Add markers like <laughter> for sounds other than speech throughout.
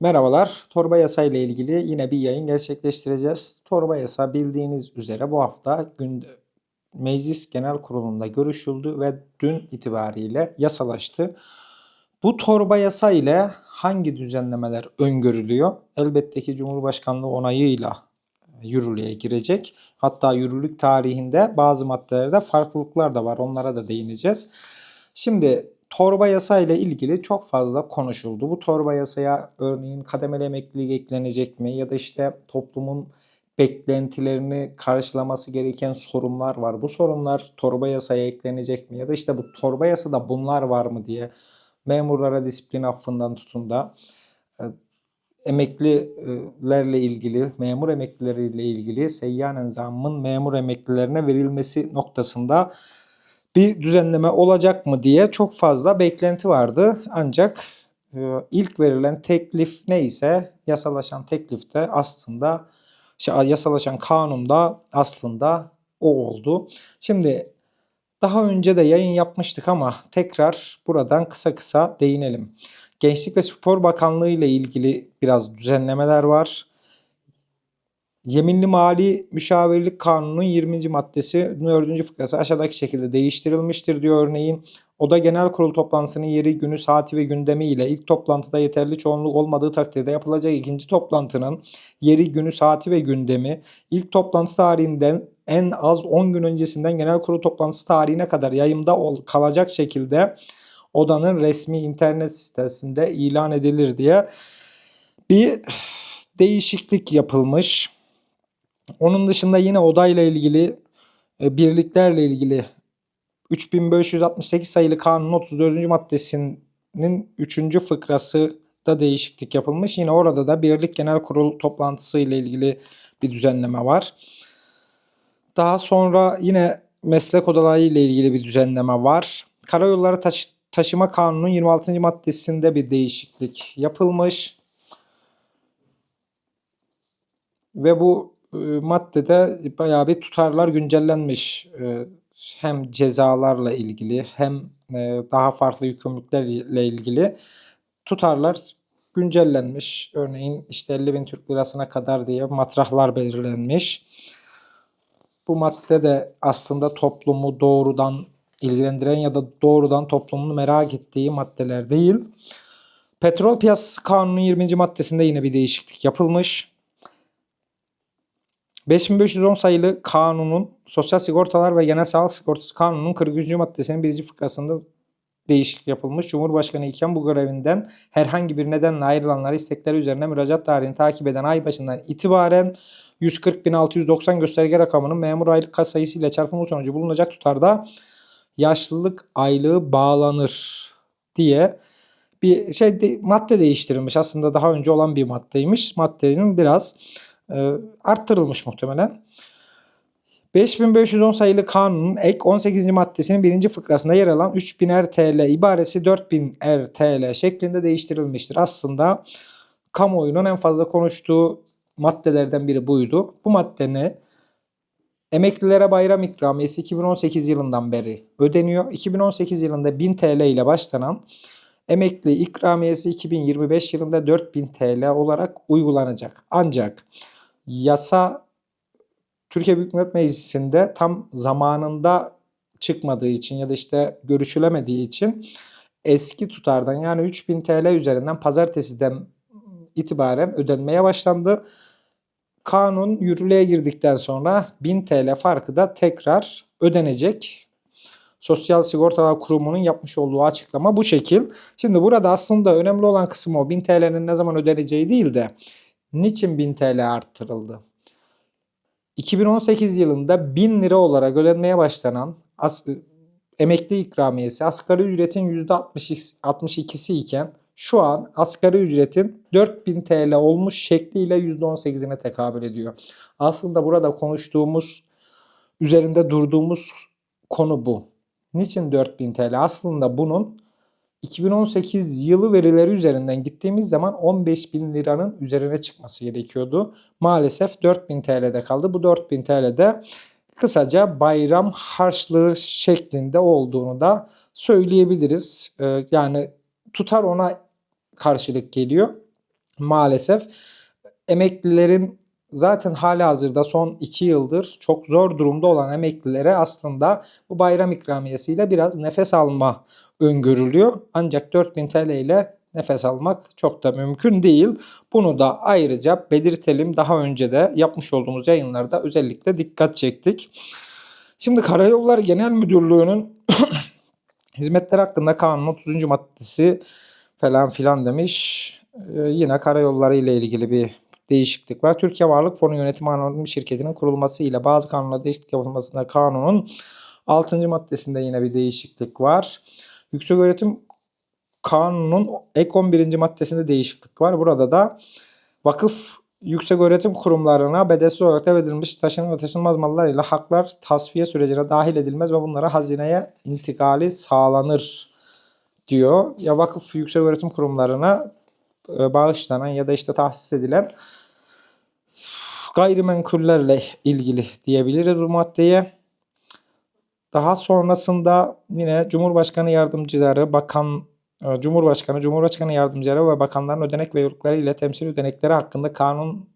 Merhabalar. Torba yasa ile ilgili yine bir yayın gerçekleştireceğiz. Torba yasa bildiğiniz üzere bu hafta gün, Meclis Genel Kurulu'nda görüşüldü ve dün itibariyle yasalaştı. Bu torba yasa ile hangi düzenlemeler öngörülüyor? Elbette ki Cumhurbaşkanlığı onayıyla yürürlüğe girecek. Hatta yürürlük tarihinde bazı maddelerde farklılıklar da var. Onlara da değineceğiz. Şimdi torba yasa ile ilgili çok fazla konuşuldu. Bu torba yasaya örneğin kademeli emeklilik eklenecek mi ya da işte toplumun beklentilerini karşılaması gereken sorunlar var. Bu sorunlar torba yasaya eklenecek mi ya da işte bu torba yasada bunlar var mı diye memurlara disiplin affından tutun da e, emeklilerle ilgili, memur emeklileriyle ilgili seyyanen zammın memur emeklilerine verilmesi noktasında bir düzenleme olacak mı diye çok fazla beklenti vardı. Ancak e, ilk verilen teklif neyse yasalaşan teklifte aslında şey, yasalaşan kanunda aslında o oldu. Şimdi daha önce de yayın yapmıştık ama tekrar buradan kısa kısa değinelim. Gençlik ve Spor Bakanlığı ile ilgili biraz düzenlemeler var. Yeminli Mali Müşavirlik Kanunu'nun 20. maddesi 4. fıkrası aşağıdaki şekilde değiştirilmiştir diyor örneğin. Oda Genel Kurul toplantısının yeri, günü, saati ve gündemi ile ilk toplantıda yeterli çoğunluk olmadığı takdirde yapılacak ikinci toplantının yeri, günü, saati ve gündemi ilk toplantı tarihinden en az 10 gün öncesinden genel kurul toplantısı tarihine kadar yayımda kalacak şekilde odanın resmi internet sitesinde ilan edilir diye bir değişiklik yapılmış. Onun dışında yine odayla ilgili e, birliklerle ilgili 3568 sayılı kanunun 34. maddesinin 3. fıkrası da değişiklik yapılmış. Yine orada da birlik genel kurul toplantısı ile ilgili bir düzenleme var. Daha sonra yine meslek odaları ile ilgili bir düzenleme var. Karayolları taşı taşıma kanunun 26. maddesinde bir değişiklik yapılmış. Ve bu maddede bayağı bir tutarlar güncellenmiş. E, hem cezalarla ilgili hem e, daha farklı yükümlülüklerle ilgili tutarlar güncellenmiş. Örneğin işte 50 bin Türk lirasına kadar diye matrahlar belirlenmiş. Bu madde de aslında toplumu doğrudan ilgilendiren ya da doğrudan toplumun merak ettiği maddeler değil. Petrol Piyasası Kanunu 20. maddesinde yine bir değişiklik yapılmış. 5510 sayılı kanunun Sosyal Sigortalar ve Genel Sağlık Sigortası Kanunu'nun 43. maddesinin birinci fıkrasında değişiklik yapılmış. Cumhurbaşkanı iken bu görevinden herhangi bir nedenle ayrılanlar istekleri üzerine müracaat tarihini takip eden ay başından itibaren 140.690 gösterge rakamının memur aylık kas sayısı ile çarpımı sonucu bulunacak tutarda yaşlılık aylığı bağlanır diye bir şey de, madde değiştirilmiş. Aslında daha önce olan bir maddeymiş. Maddenin biraz arttırılmış muhtemelen. 5510 sayılı kanunun ek 18. maddesinin birinci fıkrasında yer alan 3000'er TL ibaresi 4000'er TL şeklinde değiştirilmiştir. Aslında kamuoyunun en fazla konuştuğu maddelerden biri buydu. Bu madde ne? Emeklilere bayram ikramiyesi 2018 yılından beri ödeniyor. 2018 yılında 1000 TL ile başlanan emekli ikramiyesi 2025 yılında 4000 TL olarak uygulanacak. Ancak yasa Türkiye Büyük Millet Meclisi'nde tam zamanında çıkmadığı için ya da işte görüşülemediği için eski tutardan yani 3000 TL üzerinden pazartesiden itibaren ödenmeye başlandı. Kanun yürürlüğe girdikten sonra 1000 TL farkı da tekrar ödenecek. Sosyal Sigortalar Kurumu'nun yapmış olduğu açıklama bu şekil. Şimdi burada aslında önemli olan kısım o 1000 TL'nin ne zaman ödeneceği değil de niçin 1000 TL arttırıldı? 2018 yılında 1000 lira olarak ödenmeye başlanan as emekli ikramiyesi asgari ücretin %62'si iken şu an asgari ücretin 4000 TL olmuş şekliyle %18'ine tekabül ediyor. Aslında burada konuştuğumuz, üzerinde durduğumuz konu bu. Niçin 4000 TL? Aslında bunun 2018 yılı verileri üzerinden gittiğimiz zaman 15 bin liranın üzerine çıkması gerekiyordu. Maalesef 4000 TL'de kaldı. Bu 4000 TL'de kısaca bayram harçlığı şeklinde olduğunu da söyleyebiliriz. Ee, yani tutar ona karşılık geliyor. maalesef emeklilerin zaten hali hazırda son 2 yıldır çok zor durumda olan emeklilere aslında bu bayram ikramiyesiyle biraz nefes alma öngörülüyor. Ancak 4000 TL ile nefes almak çok da mümkün değil. Bunu da ayrıca belirtelim. Daha önce de yapmış olduğumuz yayınlarda özellikle dikkat çektik. Şimdi Karayolları Genel Müdürlüğü'nün <clears throat> hizmetler hakkında kanun 30. maddesi falan filan demiş. Ee, yine karayolları ile ilgili bir değişiklik var. Türkiye Varlık Fonu Yönetimi Anonim Şirketi'nin kurulması ile bazı kanunlarda değişiklik yapılmasında kanunun 6. maddesinde yine bir değişiklik var. Yükseköğretim Kanunun ek 11. maddesinde değişiklik var. Burada da vakıf yüksek öğretim kurumlarına bedelsiz olarak devredilmiş taşınmaz ve taşınmaz mallar ile haklar tasfiye sürecine dahil edilmez ve bunlara hazineye intikali sağlanır diyor. Ya vakıf yüksek öğretim kurumlarına e, bağışlanan ya da işte tahsis edilen gayrimenkullerle ilgili diyebiliriz bu maddeye. Daha sonrasında yine Cumhurbaşkanı yardımcıları, bakan e, Cumhurbaşkanı, Cumhurbaşkanı yardımcıları ve bakanların ödenek ve yurtları ile temsil ödenekleri hakkında kanun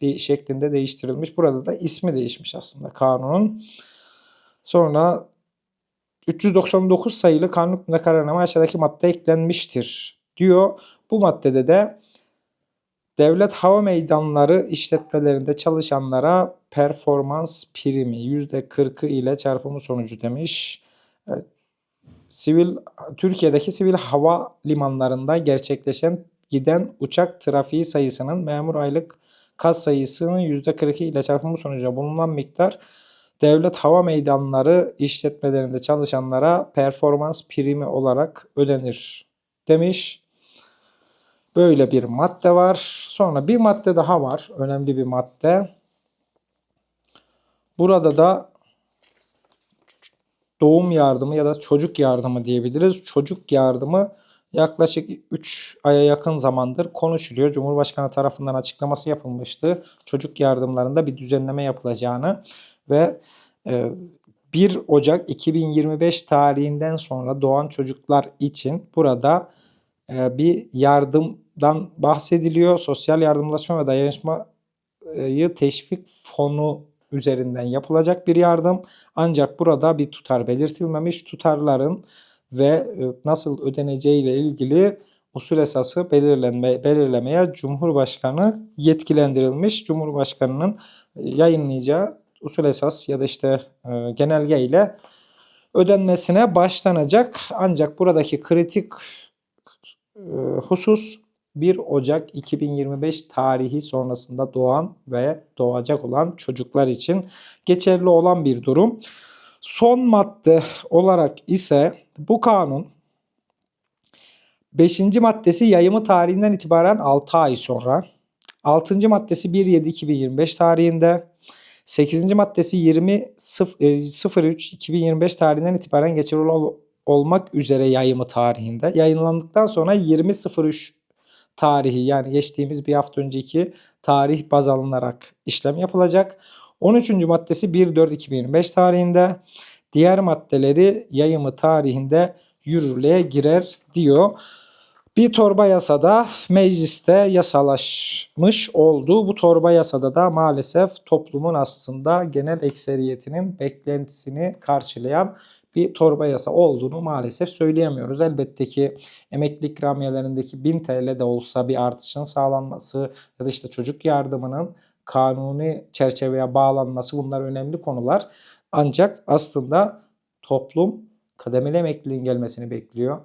de- şeklinde değiştirilmiş. Burada da ismi değişmiş aslında kanunun. Sonra 399 sayılı kanun hükmünde kararname aşağıdaki madde eklenmiştir diyor. Bu maddede de devlet hava meydanları işletmelerinde çalışanlara performans primi %40'ı ile çarpımı sonucu demiş. Sivil Türkiye'deki sivil hava limanlarında gerçekleşen giden uçak trafiği sayısının memur aylık kas sayısının %42 ile çarpımı sonucu bulunan miktar devlet hava meydanları işletmelerinde çalışanlara performans primi olarak ödenir demiş. Böyle bir madde var. Sonra bir madde daha var. Önemli bir madde. Burada da doğum yardımı ya da çocuk yardımı diyebiliriz. Çocuk yardımı yaklaşık 3 aya yakın zamandır konuşuluyor. Cumhurbaşkanı tarafından açıklaması yapılmıştı. Çocuk yardımlarında bir düzenleme yapılacağını ve e, 1 Ocak 2025 tarihinden sonra doğan çocuklar için burada e, bir yardımdan bahsediliyor. Sosyal yardımlaşma ve dayanışmayı teşvik fonu üzerinden yapılacak bir yardım. Ancak burada bir tutar belirtilmemiş. Tutarların ve e, nasıl ödeneceği ile ilgili usul esası belirlenme, belirlemeye Cumhurbaşkanı yetkilendirilmiş. Cumhurbaşkanının yayınlayacağı usul esas ya da işte e, genelge ile ödenmesine başlanacak. Ancak buradaki kritik e, husus 1 Ocak 2025 tarihi sonrasında doğan ve doğacak olan çocuklar için geçerli olan bir durum. Son madde olarak ise bu kanun 5. maddesi yayımı tarihinden itibaren 6 ay sonra, 6. maddesi 1-7-2025 tarihinde, 8. maddesi 20.03.2025 e, tarihinden itibaren geçerli ol- olmak üzere yayımı tarihinde. Yayınlandıktan sonra 20.03 tarihi yani geçtiğimiz bir hafta önceki tarih baz alınarak işlem yapılacak. 13. maddesi 1.4.2025 tarihinde. Diğer maddeleri yayımı tarihinde yürürlüğe girer diyor. Bir torba yasada mecliste yasalaşmış oldu. Bu torba yasada da maalesef toplumun aslında genel ekseriyetinin beklentisini karşılayan bir torba yasa olduğunu maalesef söyleyemiyoruz. Elbette ki emekli ikramiyelerindeki 1000 TL de olsa bir artışın sağlanması ya da işte çocuk yardımının kanuni çerçeveye bağlanması bunlar önemli konular. Ancak aslında toplum kademeli emekliliğin gelmesini bekliyor.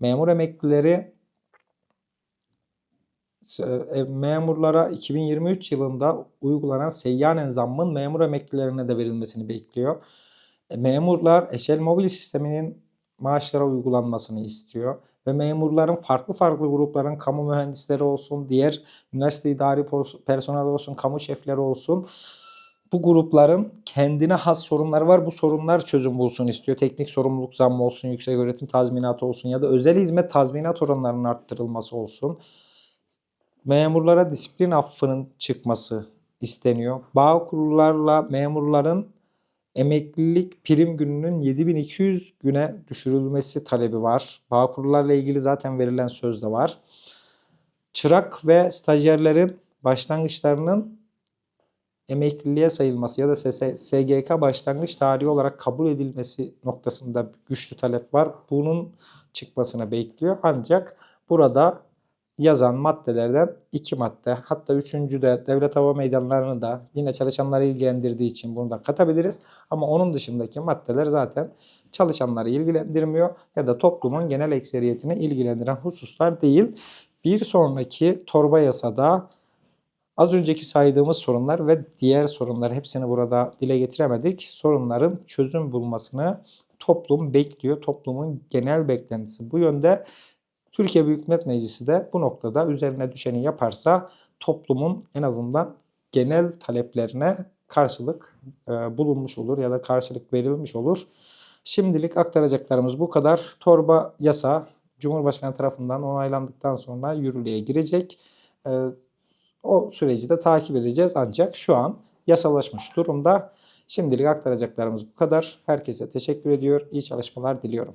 Memur emeklileri e, memurlara 2023 yılında uygulanan seyyanen zammın memur emeklilerine de verilmesini bekliyor. E, memurlar eşel mobil sisteminin maaşlara uygulanmasını istiyor ve memurların farklı farklı grupların kamu mühendisleri olsun, diğer üniversite idari personel olsun, kamu şefleri olsun bu grupların kendine has sorunları var. Bu sorunlar çözüm bulsun istiyor. Teknik sorumluluk zammı olsun, yüksek öğretim tazminatı olsun ya da özel hizmet tazminat oranlarının arttırılması olsun. Memurlara disiplin affının çıkması isteniyor. Bağ kurullarla memurların emeklilik prim gününün 7200 güne düşürülmesi talebi var. Bağkurlarla ilgili zaten verilen söz de var. çırak ve stajyerlerin başlangıçlarının emekliliğe sayılması ya da SGK başlangıç tarihi olarak kabul edilmesi noktasında güçlü talep var. Bunun çıkmasını bekliyor. Ancak burada yazan maddelerden iki madde hatta üçüncü de devlet hava meydanlarını da yine çalışanları ilgilendirdiği için bunu da katabiliriz. Ama onun dışındaki maddeler zaten çalışanları ilgilendirmiyor ya da toplumun genel ekseriyetini ilgilendiren hususlar değil. Bir sonraki torba yasada Az önceki saydığımız sorunlar ve diğer sorunlar hepsini burada dile getiremedik. Sorunların çözüm bulmasını toplum bekliyor. Toplumun genel beklentisi bu yönde. Türkiye Büyük Millet Meclisi de bu noktada üzerine düşeni yaparsa toplumun en azından genel taleplerine karşılık e, bulunmuş olur ya da karşılık verilmiş olur. Şimdilik aktaracaklarımız bu kadar. Torba yasa Cumhurbaşkanı tarafından onaylandıktan sonra yürürlüğe girecek. E, o süreci de takip edeceğiz ancak şu an yasalaşmış durumda. Şimdilik aktaracaklarımız bu kadar. Herkese teşekkür ediyor. İyi çalışmalar diliyorum.